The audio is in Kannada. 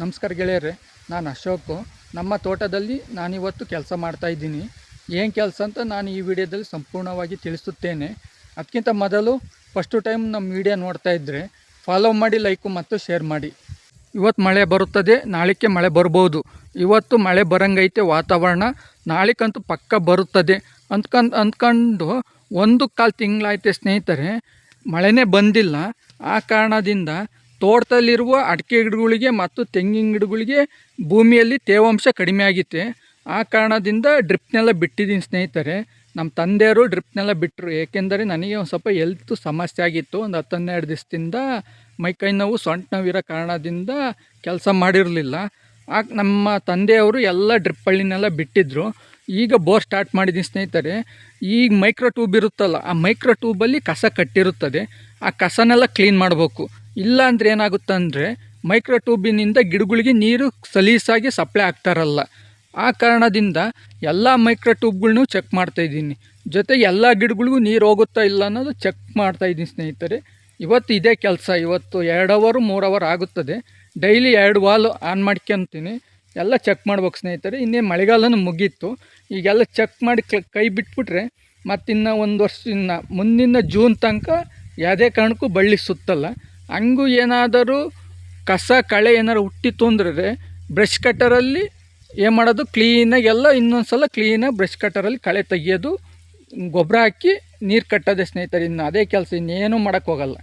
ನಮಸ್ಕಾರ ಗೆಳೆಯರೆ, ನಾನು ಅಶೋಕು. ನಮ್ಮ ತೋಟದಲ್ಲಿ ನಾನಿವತ್ತು ಕೆಲಸ ಮಾಡ್ತಾಯಿದ್ದೀನಿ ಏನು ಕೆಲಸ ಅಂತ ನಾನು ಈ ವಿಡಿಯೋದಲ್ಲಿ ಸಂಪೂರ್ಣವಾಗಿ ತಿಳಿಸುತ್ತೇನೆ. ಅದಕ್ಕಿಂತ ಮೊದಲು ಫಸ್ಟು ಟೈಮ್ ನಮ್ಮ ವಿಡಿಯೋ ನೋಡ್ತಾ ಇದ್ದರೆ ಫಾಲೋ ಮಾಡಿ ಲೈಕು ಮತ್ತು ಶೇರ್ ಮಾಡಿ. ಇವತ್ತು ಮಳೆ ಬರುತ್ತದೆ ನಾಳೆಗೆ ಮಳೆ ಬರ್ಬೋದು. ಇವತ್ತು ಮಳೆ ಬರಂಗೈತೆ ವಾತಾವರಣ ನಾಳೆಗಂತೂ ಪಕ್ಕ ಬರುತ್ತದೆ. ಅಂದ್ಕಂಡು, ಅಂದ್ಕೊಂಡು ಒಂದು ಕಾಲು ತಿಂಗಳಾಯ್ತೆ ಸ್ನೇಹಿತರೆ, ಮಳೆನೇ ಬಂದಿಲ್ಲ. ಆ ಕಾರಣದಿಂದ ತೋಟದಲ್ಲಿರುವ ಅಡಿಕೆ ಗಿಡಗಳಿಗೆ ಮತ್ತು ತೆಂಗಿನ ಗಿಡಗಳಿಗೆ ಭೂಮಿಯಲ್ಲಿ ತೇವಾಂಶ ಕಡಿಮೆ ಆಗಿತ್ತೆ. ಆ ಕಾರಣದಿಂದ ಡ್ರಿಪ್ನೆಲ್ಲ ಬಿಟ್ಟಿದ್ದೀನಿ ಸ್ನೇಹಿತರೆ. ನಮ್ಮ ತಂದೆಯವರು ಡ್ರಿಪ್ನೆಲ್ಲ ಬಿಟ್ಟರು. ಏಕೆಂದರೆ ನನಗೆ ಒಂದು ಸ್ವಲ್ಪ ಎಲ್ತ್ ಸಮಸ್ಯೆ ಆಗಿತ್ತು. ಒಂದು ಹತ್ತನ್ನೆರಡು ದಿವಸದಿಂದ ಮೈಕೈ ನೋವು, ಸೊಂಟ ನೋವಿರೋ ಕಾರಣದಿಂದ ಕೆಲಸ ಮಾಡಿರಲಿಲ್ಲ. ಆಗ ನಮ್ಮ ತಂದೆಯವರು ಎಲ್ಲ ಡ್ರಿಪ್ ಹಳ್ಳಿನೆಲ್ಲ ಬಿಟ್ಟಿದ್ದರು ಈಗ ಬೋರ್ ಸ್ಟಾರ್ಟ್ ಮಾಡಿದ್ದೀನಿ ಸ್ನೇಹಿತರೆ. ಈಗ ಮೈಕ್ರೋ ಟ್ಯೂಬ್ ಇರುತ್ತಲ್ಲ, ಆ ಮೈಕ್ರೋ ಟ್ಯೂಬಲ್ಲಿ ಕಸ ಕಟ್ಟಿರುತ್ತದೆ. ಆ ಕಸನೆಲ್ಲ ಕ್ಲೀನ್ ಮಾಡಬೇಕು. ಇಲ್ಲ ಅಂದರೆ ಏನಾಗುತ್ತೆ ಅಂದರೆ ಮೈಕ್ರೋ ಟ್ಯೂಬಿನಿಂದ ಗಿಡಗಳಿಗೆ ನೀರು ಸಲೀಸಾಗಿ ಸಪ್ಲೈ ಆಗ್ತಾರಲ್ಲ. ಆ ಕಾರಣದಿಂದ ಎಲ್ಲ ಮೈಕ್ರೋ ಟ್ಯೂಬ್ಗಳ್ನೂ ಚೆಕ್ ಮಾಡ್ತಾಯಿದ್ದೀನಿ ಜೊತೆಗೆ ಎಲ್ಲ ಗಿಡಗಳಿಗೂ ನೀರು ಹೋಗುತ್ತಾ ಇಲ್ಲ ಅನ್ನೋದು ಚೆಕ್ ಮಾಡ್ತಾಯಿದ್ದೀನಿ ಸ್ನೇಹಿತರೆ. ಇವತ್ತು ಇದೇ ಕೆಲಸ. ಇವತ್ತು ಎರಡು ಅವರು ಮೂರು ಅವರ್ ಆಗುತ್ತದೆ. ಡೈಲಿ ಎರಡು ವಾಲ್ ಆನ್ ಮಾಡ್ಕೊಂತೀನಿ ಎಲ್ಲ ಚೆಕ್ ಮಾಡ್ಬೇಕು ಸ್ನೇಹಿತರೆ. ಇನ್ನೇ ಮಳೆಗಾಲನೂ ಮುಗೀತು. ಈಗೆಲ್ಲ ಚೆಕ್ ಮಾಡಿ ಕೈ ಬಿಟ್ಬಿಟ್ರೆ ಮತ್ತಿನ್ನು ಒಂದು ವರ್ಷದಿಂದ ಮುಂದಿನ ಜೂನ್ ತನಕ ಯಾವುದೇ ಕಾರಣಕ್ಕೂ ಬಳ್ಳಿ ಸುತ್ತಲ್ಲ. ಹಂಗೂ ಏನಾದರೂ ಕಸ, ಕಳೆ ಏನಾರು ಹುಟ್ಟಿತ್ತು ಅಂದರೆ ಬ್ರಷ್ ಕಟ್ಟರಲ್ಲಿ ಏನು ಮಾಡೋದು? ಕ್ಲೀನಾಗಿ ಎಲ್ಲ ಇನ್ನೊಂದು ಸಲ ಕ್ಲೀನಾಗಿ ಬ್ರಷ್ ಕಟ್ಟರಲ್ಲಿ ಕಳೆ ತೆಗೆಯೋದು ಗೊಬ್ಬರ ಹಾಕಿ ನೀರು ಕಟ್ಟೋದೆ ಸ್ನೇಹಿತರೆ, ಇನ್ನು ಅದೇ ಕೆಲಸ ಇನ್ನೇನು ಮಾಡೋಕ್ಕೆ ಹೋಗಲ್ಲ.